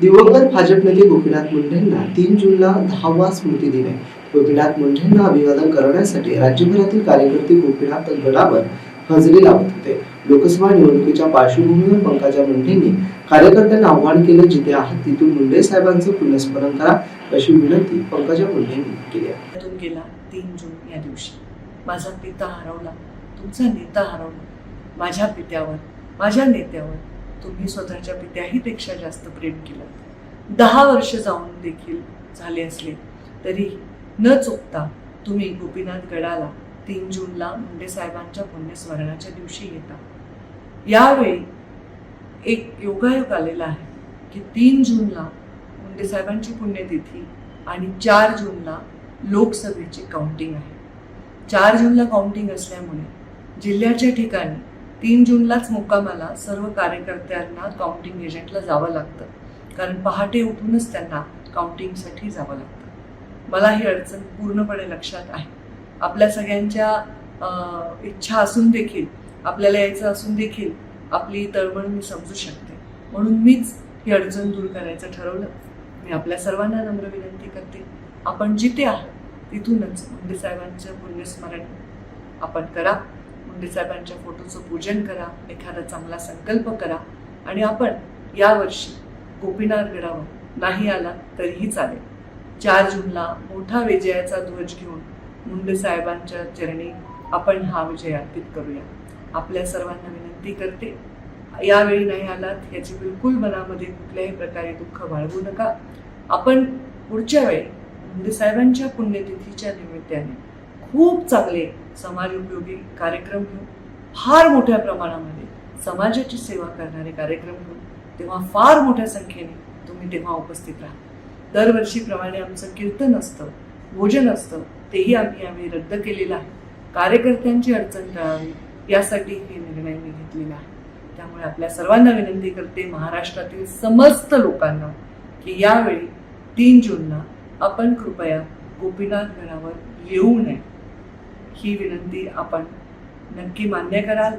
दिवंगत भाजप नेते गोपीनाथ मुंडेंना तीन जूनला दहावा स्मृती दिन आहे. गोपीनाथ मुंडेंना अभिवादन करण्यासाठी राज्यभरातील कार्यकर्ते गोपीनाथ गडावर हजेरी लावत होते. लोकसभा निवडणुकीच्या पार्श्वभूमीवर पंकजा मुंडेंनी कार्यकर्त्यांना आव्हान केलं जिथे आहात तिथून मुंडे साहेबांचं पुनस्मरण करा अशी विनंती पंकजा मुंडेंनी केली आहे. त्यातून गेला तीन जून या दिवशी. माझा पिता हरवला तुमचा नेता हरवला. माझ्या पित्यावर माझ्या नेत्यावर तुम्ही स्वतःच्या पित्याही पेक्षा जास्त प्रेम केलं. दहा वर्ष जाऊन देखील झाले असले तरी न चुकता तुम्ही गोपीनाथ गडाला तीन जूनला मुंडे साहेबांच्या पुण्यस्मरणाच्या दिवशी येता. यावेळी एक योगायोग आलेला आहे की तीन जूनला मुंडे साहेबांची पुण्यतिथी आणि चार जूनला लोकसभेची काउंटिंग आहे. चार जूनला काउंटिंग असल्यामुळे जिल्ह्याच्या ठिकाणी तीन जूनलाच मुक्कामाला सर्व कार्यकर्त्यांना काउंटिंग एजंटला जावं लागतं. कारण पहाटे उठूनच त्यांना काउंटिंगसाठी जावं लागतं. मला ही अडचण पूर्णपणे लक्षात आहे. आपल्या सगळ्यांच्या इच्छा असून देखील आपल्याला यायचं असून देखील आपली तळमळ मी समजू शकते. म्हणून मीच ही अडचण दूर करायचं ठरवलं. मी आपल्या सर्वांना नम्र विनंती करते. आपण जिथे आहात तिथूनच मुंडे साहेबांचं पुण्यस्मरण आपण करा. मुंडेसाहेबांच्या फोटोचं पूजन करा एखादा चांगला संकल्प करा आणि आपण यावर्षी गोपीनाथ गडावर नाही आला तरीही चालेल. चार जूनला मोठा विजयाचा ध्वज घेऊन मुंडे साहेबांच्या चरणी आपण हा विजय अर्पित करूया. आपल्या सर्वांना विनंती करते यावेळी नाही आलात याची बिलकुल मनामध्ये कुठल्याही प्रकारे दुःख बाळगू नका. आपण पुढच्या वेळी मुंडे साहेबांच्या पुण्यतिथीच्या निमित्ताने खूप चांगले समाज उपयोगी कार्यक्रम घेऊ फार मोठ्या प्रमाणामध्ये समाजाची सेवा करणारे कार्यक्रम घेऊ तेव्हा फार मोठ्या संख्येने तुम्ही तेव्हा उपस्थित राहा दरवर्षीप्रमाणे आमचं कीर्तन असतं भोजन असतं तेही आम्ही यावेळी रद्द केलेलं आहे. कार्यकर्त्यांची अडचण टाळावी यासाठी हे निर्णय मी घेतलेला आहे. त्यामुळे आपल्या सर्वांना विनंती करते महाराष्ट्रातील समस्त लोकांना की यावेळी तीन जूनला आपण कृपया गोपीनाथ गडावर येऊ नये. ही विनंती आपण नक्की मान्य कराल.